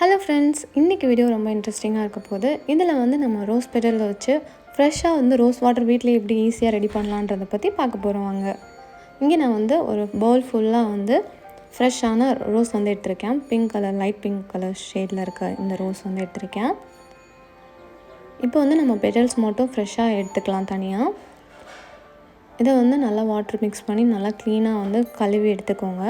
Hello friends இன்றைக்கி video ரொம்ப இன்ட்ரெஸ்டிங்காக இருக்க போது இதில் வந்து நம்ம ரோஸ் பெட்டலில் வச்சு ஃப்ரெஷ்ஷாக வந்து ரோஸ் வாட்டர் வீட்டில் எப்படி ஈஸியாக ரெடி பண்ணலான்றதை பற்றி பார்க்க போகிறோம் வாங்க. இங்கே நான் வந்து ஒரு பவுல் ஃபுல்லாக வந்து ஃப்ரெஷ்ஷான ரோஸ் வந்து எடுத்திருக்கேன். Pink colour light pink colour ஷேடில் இருக்க இந்த ரோஸ் வந்து எடுத்திருக்கேன். இப்போ வந்து நம்ம பெட்டல்ஸ் மட்டும் ஃப்ரெஷ்ஷாக எடுத்துக்கலாம் தனியாக இதை வந்து நல்லா வாட்டர் மிக்ஸ் பண்ணி நல்லா க்ளீனாக வந்து கழுவி எடுத்துக்கோங்க.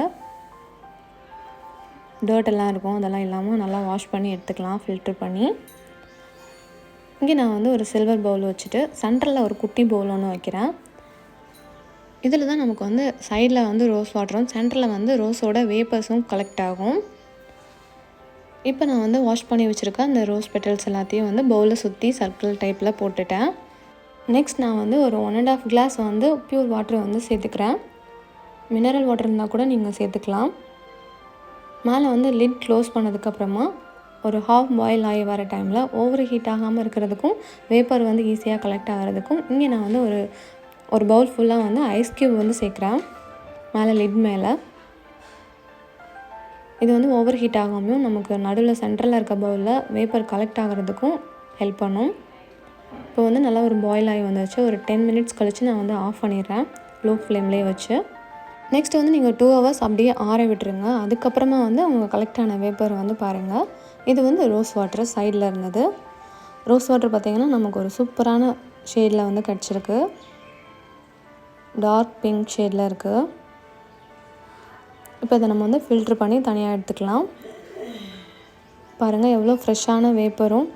டர்ட் எல்லாம் இருக்கும் அதெல்லாம் இல்லாமல் நல்லா வாஷ் பண்ணி எடுத்துக்கலாம் ஃபில்ட்ரு பண்ணி. இங்கே நான் வந்து ஒரு சில்வர் பவுல் வச்சுட்டு சென்டரில் ஒரு குட்டி பவுல் ஒன்று வைக்கிறேன். இதில் தான் நமக்கு வந்து சைடில் வந்து ரோஸ் வாட்டரும் சென்டரில் வந்து ரோஸோட வேப்பர்ஸும் கலெக்ட் ஆகும். இப்போ நான் வந்து வாஷ் பண்ணி வச்சுருக்கேன் அந்த ரோஸ் பெட்டல்ஸ் எல்லாத்தையும் வந்து பவுலில் சுற்றி சர்க்கிள் டைப்பில் போட்டுட்டேன். நெக்ஸ்ட் நான் வந்து ஒரு ஒன் அண்ட் ஆஃப் கிளாஸ் வந்து ப்யூர் வாட்டர் வந்து சேர்த்துக்கிறேன். மினரல் வாட்டர் இருந்தால் கூட நீங்கள் சேர்த்துக்கலாம். மேலே வந்து லிட் க்ளோஸ் பண்ணதுக்கப்புறமா ஒரு ஹாஃப் பாயில் ஆகி வர டைமில் ஓவர் ஹீட் ஆகாமல் இருக்கிறதுக்கும் வேப்பர் வந்து ஈஸியாக கலெக்ட் ஆகிறதுக்கும் இங்கே நான் வந்து ஒரு ஒரு பவுல் ஃபுல்லாக வந்து ஐஸ் க்யூப் வந்து சேர்க்குறேன். மேலே லிட் மேலே. இது வந்து ஓவர் ஹீட் ஆகாமையும் நமக்கு நடுவில் சென்ட்ரலில் இருக்க பவுலில் வேப்பர் கலெக்ட் ஆகிறதுக்கும் ஹெல்ப் பண்ணும். இப்போ வந்து நல்லா ஒரு பாயில் ஆகி வந்துச்சு ஒரு டென் மினிட்ஸ் கழித்து நான் வந்து ஆஃப் பண்ணிடுறேன். லோ ஃப்ளேம்லேயே வச்சு. நெக்ஸ்ட் வந்து நீங்கள் டூ ஹவர்ஸ் அப்படியே ஆற விட்டுருங்க. அதுக்கப்புறமா வந்து அவங்க கலெக்ட் ஆன வேப்பர் வந்து பாருங்கள் இது வந்து ரோஸ் வாட்டர் சைடில் இருந்தது. ரோஸ் வாட்டர் பார்த்திங்கன்னா நமக்கு ஒரு சூப்பரான ஷேடில் வந்து கிடச்சிருக்கு. டார்க் பிங்க் ஷேடில் இருக்குது இப்போ இதை நம்ம வந்து ஃபில்ட்ரு பண்ணி தனியாக எடுத்துக்கலாம். பாருங்கள் எவ்வளோ ஃப்ரெஷ்ஷான வேப்பரும்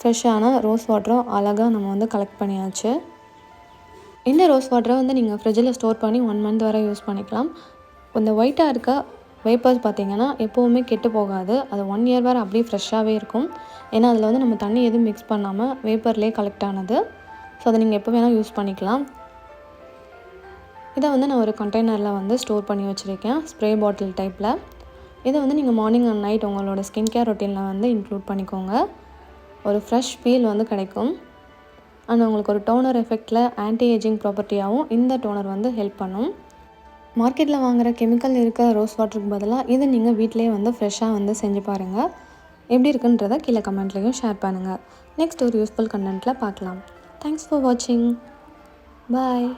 ஃப்ரெஷ்ஷான ரோஸ் வாட்டரும் அழகாக நம்ம வந்து கலெக்ட் பண்ணியாச்சு. இந்த ரோஸ் வாட்டரை வந்து நீங்கள் ஃப்ரிட்ஜில் ஸ்டோர் பண்ணி ஒன் மந்த் வரை யூஸ் பண்ணிக்கலாம். இந்த ஒயிட்டாக இருக்க வேப்பர்ஸ் பார்த்திங்கன்னா எப்போவுமே கெட்டு போகாது. அது ஒன் இயர் வரை அப்படியே ஃப்ரெஷ்ஷாகவே இருக்கும். ஏன்னா அதில் வந்து நம்ம தண்ணி எதுவும் மிக்ஸ் பண்ணாமல் வேப்பர்லேயே கலெக்ட் ஆனது. ஸோ அதை நீங்கள் எப்போ வேணால் யூஸ் பண்ணிக்கலாம். இதை வந்து நான் ஒரு கண்டெய்னரில் வந்து ஸ்டோர் பண்ணி வச்சுருக்கேன் ஸ்ப்ரே பாட்டில் டைப்பில் இதை வந்து நீங்கள் மார்னிங் அண்ட் நைட் உங்களோட ஸ்கின் கேர் ரொட்டீனில் வந்து இன்க்ளூட் பண்ணிக்கோங்க. ஒரு ஃப்ரெஷ் ஃபீல் வந்து கிடைக்கும். அண்ட் உங்களுக்கு ஒரு டோனர் எஃபெக்டில் ஆன்டி ஏஜிங் ப்ராப்பர்ட்டியாகவும் இந்த டோனர் வந்து ஹெல்ப் பண்ணும். மார்க்கெட்டில் வாங்குகிற கெமிக்கல் இருக்க ரோஸ் வாட்டருக்கு பதிலாக இதை நீங்கள் வீட்டிலேயே வந்து ஃப்ரெஷ்ஷாக வந்து செஞ்சு பாருங்கள் எப்படி இருக்குன்றதை கீழே கமெண்ட்லேயும் ஷேர் பண்ணுங்கள் நெக்ஸ்ட் ஒரு யூஸ்ஃபுல் கண்டென்ட்டில் பார்க்கலாம். தேங்க்ஸ் ஃபார் வாட்சிங் பாய்